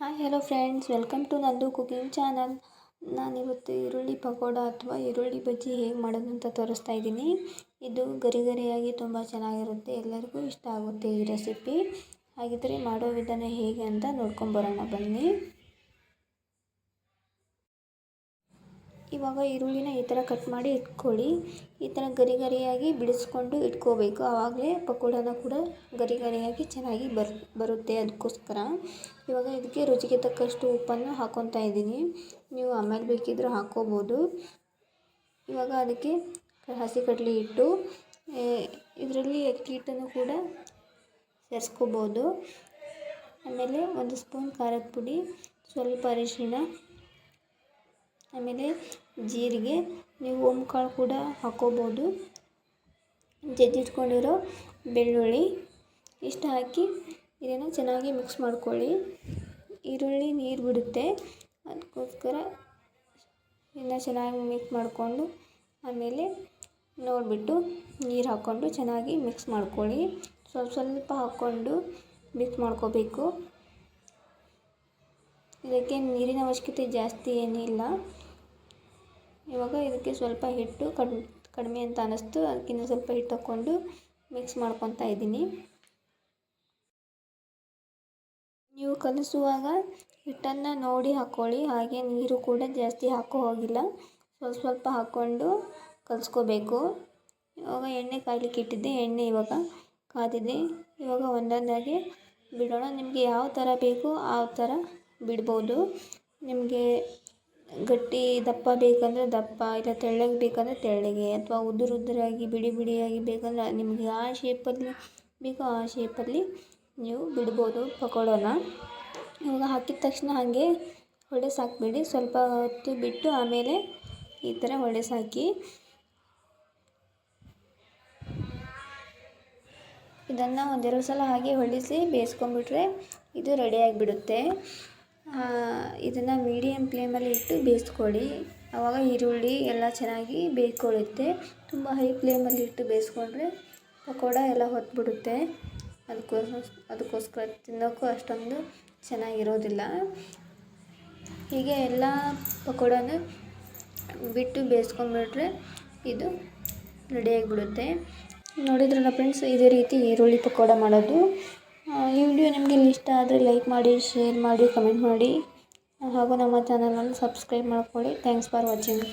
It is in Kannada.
Hi hello friends welcome to ನಂದು ಕುಕಿಂಗ್ ಚಾನಲ್ ನಾನಿವತ್ತು ಈರುಳ್ಳಿ ಪಕೋಡ ಅಥವಾ ಈರುಳ್ಳಿ ಬಜ್ಜಿ ಹೇಗೆ ಮಾಡೋದು ಅಂತ ತೋರಿಸ್ತಾ ಇದ್ದೀನಿ. ಇದು ಗರಿ ಗರಿಯಾಗಿ ತುಂಬ ಚೆನ್ನಾಗಿರುತ್ತೆ. ಎಲ್ಲರಿಗೂ ಇಷ್ಟ ಆಗುತ್ತೆ ಈ ರೆಸಿಪಿ ಹಾಗಿದ್ದರೆ ಮಾಡೋ ವಿಧಾನ ಹೇಗೆ ಅಂತ ನೋಡ್ಕೊಂಬರೋಣ ಬನ್ನಿ. ಇವಾಗ ಈರುಳ್ಳಿನ ಈ ಥರ ಕಟ್ ಮಾಡಿ ಇಟ್ಕೊಳ್ಳಿ. ಈ ಥರ ಗರಿ ಗರಿಯಾಗಿ ಬಿಡಿಸ್ಕೊಂಡು ಇಟ್ಕೋಬೇಕು. ಆವಾಗಲೇ ಪಕೋಡನ ಕೂಡ ಗರಿ ಗರಿಯಾಗಿ ಚೆನ್ನಾಗಿ ಬರ್, ಬರುತ್ತೆ ಅದಕ್ಕೋಸ್ಕರ. ಇವಾಗ ಇದಕ್ಕೆ ರುಚಿಗೆ ತಕ್ಕಷ್ಟು ಉಪ್ಪನ್ನು ಹಾಕ್ಕೊತಾ ಇದ್ದೀನಿ. ನೀವು ಆಮೇಲೆ ಬೇಕಿದ್ದರೂ ಹಾಕ್ಕೋಬೋದು. ಇವಾಗ ಅದಕ್ಕೆ ಹಸಿ ಕಡಲೆ ಇಟ್ಟು ಇದರಲ್ಲಿ ಅಕ್ಕಿ ಕೂಡ ಸೇರಿಸ್ಕೋಬೋದು. ಆಮೇಲೆ ಒಂದು ಸ್ಪೂನ್ ಖಾರದ ಪುಡಿ, ಸ್ವಲ್ಪ ಅರಿಶಿಣ ಆಮೇಲೆ ಜೀರಿಗೆ, ನೀವು ಓಂಕಾಳು ಕೂಡ ಹಾಕ್ಕೋಬೋದು ಜಜ್ಜಿಟ್ಕೊಂಡಿರೋ ಬೆಳ್ಳುಳ್ಳಿ ಇಷ್ಟು ಹಾಕಿ ಇದನ್ನು ಚೆನ್ನಾಗಿ ಮಿಕ್ಸ್ ಮಾಡ್ಕೊಳ್ಳಿ. ಈರುಳ್ಳಿ ನೀರು ಬಿಡುತ್ತೆ. ಅದಕ್ಕೋಸ್ಕರ ಇದನ್ನ ಚೆನ್ನಾಗಿ ಮಿಕ್ಸ್ ಮಾಡಿಕೊಂಡು ಆಮೇಲೆ ನೋಡಿಬಿಟ್ಟು ನೀರು ಹಾಕ್ಕೊಂಡು ಚೆನ್ನಾಗಿ ಮಿಕ್ಸ್ ಮಾಡ್ಕೊಳ್ಳಿ. ಸ್ವಲ್ಪ ಸ್ವಲ್ಪ ಹಾಕ್ಕೊಂಡು ಮಿಕ್ಸ್ ಮಾಡ್ಕೋಬೇಕು. ಇದಕ್ಕೆ ನೀರಿನ ಅವಶ್ಯಕತೆ ಜಾಸ್ತಿ ಏನಿಲ್ಲ. ಇವಾಗ ಇದಕ್ಕೆ ಸ್ವಲ್ಪ ಹಿಟ್ಟು ಕಡಿಮೆ ಕಡಿಮೆ ಅಂತ ಅನ್ನಿಸ್ತು ಅದಕ್ಕಿಂತ ಸ್ವಲ್ಪ ಹಿಟ್ಟು ಹಾಕ್ಕೊಂಡು ಮಿಕ್ಸ್ ಮಾಡ್ಕೊತಾ ಇದ್ದೀನಿ. ನೀವು ಕಲಿಸುವಾಗ ಹಿಟ್ಟನ್ನು ನೋಡಿ ಹಾಕ್ಕೊಳ್ಳಿ ಹಾಗೆ ನೀರು ಕೂಡ ಜಾಸ್ತಿ ಹಾಕೋ ಹೋಗಿಲ್ಲ. ಸ್ವಲ್ಪ ಸ್ವಲ್ಪ ಹಾಕ್ಕೊಂಡು ಕಲಿಸ್ಕೋಬೇಕು. ಇವಾಗ ಎಣ್ಣೆ ಕಾಯ್ಲಿಕ್ಕೆ ಇಟ್ಟಿದ್ದೆ. ಎಣ್ಣೆ ಇವಾಗ ಕಾದಿದೆ. ಇವಾಗ ಒಂದೊಂದಾಗಿ ಬಿಡೋಣ. ನಿಮಗೆ ಯಾವ ಥರ ಬೇಕು ಆ ಥರ ಬಿಡ್ಬೋದು. ನಿಮಗೆ ಗಟ್ಟಿ ದಪ್ಪ ಬೇಕಂದರೆ ದಪ್ಪ, ಇಲ್ಲ ತೆಳ್ಳಗೆ ಬೇಕಂದರೆ ತೆಳ್ಳಗೆ ಅಥವಾ ಉದುರು ಉದುರಾಗಿ, ಬಿಡಿ ಬಿಡಿಯಾಗಿ ಬೇಕಂದರೆ ನಿಮಗೆ ಆ ಶೇಪಲ್ಲಿ ಬೇಕೋ ಆ ಶೇಪಲ್ಲಿ ನೀವು ಬಿಡ್ಬೋದು ಪಕೋಡನ. ಇವಾಗ ಹಾಕಿದ ತಕ್ಷಣ ಹಾಗೆ ಒಳ್ಳೆ ಸಾಕಬೇಡಿ. ಸ್ವಲ್ಪ ಹೊತ್ತು ಬಿಟ್ಟು ಆಮೇಲೆ ಈ ಥರ ಒಳ್ಳೆ ಸಾಕಿ. ಇದನ್ನು ಒಂದೆರಡು ಸಲ ಹಾಗೆ ಹೊಳಿಸಿ ಬೇಯಿಸ್ಕೊಂಬಿಟ್ರೆ ಇದು ರೆಡಿಯಾಗಿಬಿಡುತ್ತೆ ಇದನ್ನು ಮೀಡಿಯಮ್ ಫ್ಲೇಮಲ್ಲಿ ಇಟ್ಟು ಬೇಯಿಸ್ಕೊಳ್ಳಿ. ಆವಾಗ ಈರುಳ್ಳಿ ಎಲ್ಲ ಚೆನ್ನಾಗಿ ಬೇಯ್ಕೊಳ್ಳುತ್ತೆ. ತುಂಬ ಹೈ ಫ್ಲೇಮಲ್ಲಿ ಇಟ್ಟು ಬೇಯಿಸ್ಕೊಂಡ್ರೆ ಪಕೋಡ ಎಲ್ಲ ಹೊತ್ಬಿಡುತ್ತೆ. ಅದಕ್ಕೋಸ್ ಅದಕ್ಕೋಸ್ಕರ ತಿನ್ನೋಕ್ಕೂ ಅಷ್ಟೊಂದು ಚೆನ್ನಾಗಿರೋದಿಲ್ಲ. ಹೀಗೆ ಎಲ್ಲ ಪಕೋಡನೂ ಬಿಟ್ಟು ಬೇಯಿಸ್ಕೊಂಡ್ಬಿಟ್ರೆ ಇದು ರೆಡಿಯಾಗಿಬಿಡುತ್ತೆ ನೋಡಿದ್ರಲ್ಲ ಫ್ರೆಂಡ್ಸ್ ಇದೇ ರೀತಿ ಈರುಳ್ಳಿ ಪಕೋಡ ಮಾಡೋದು. ಈ ವಿಡಿಯೋ ನಿಮಗೆ ಇಷ್ಟ ಆದರೆ ಲೈಕ್ ಮಾಡಿ, ಶೇರ್ ಮಾಡಿ ಕಮೆಂಟ್ ಮಾಡಿ, ಹಾಗೂ ನಮ್ಮ ಚಾನಲನ್ನು ಸಬ್ಸ್ಕ್ರೈಬ್ ಮಾಡ್ಕೊಳ್ಳಿ. Thanks for watching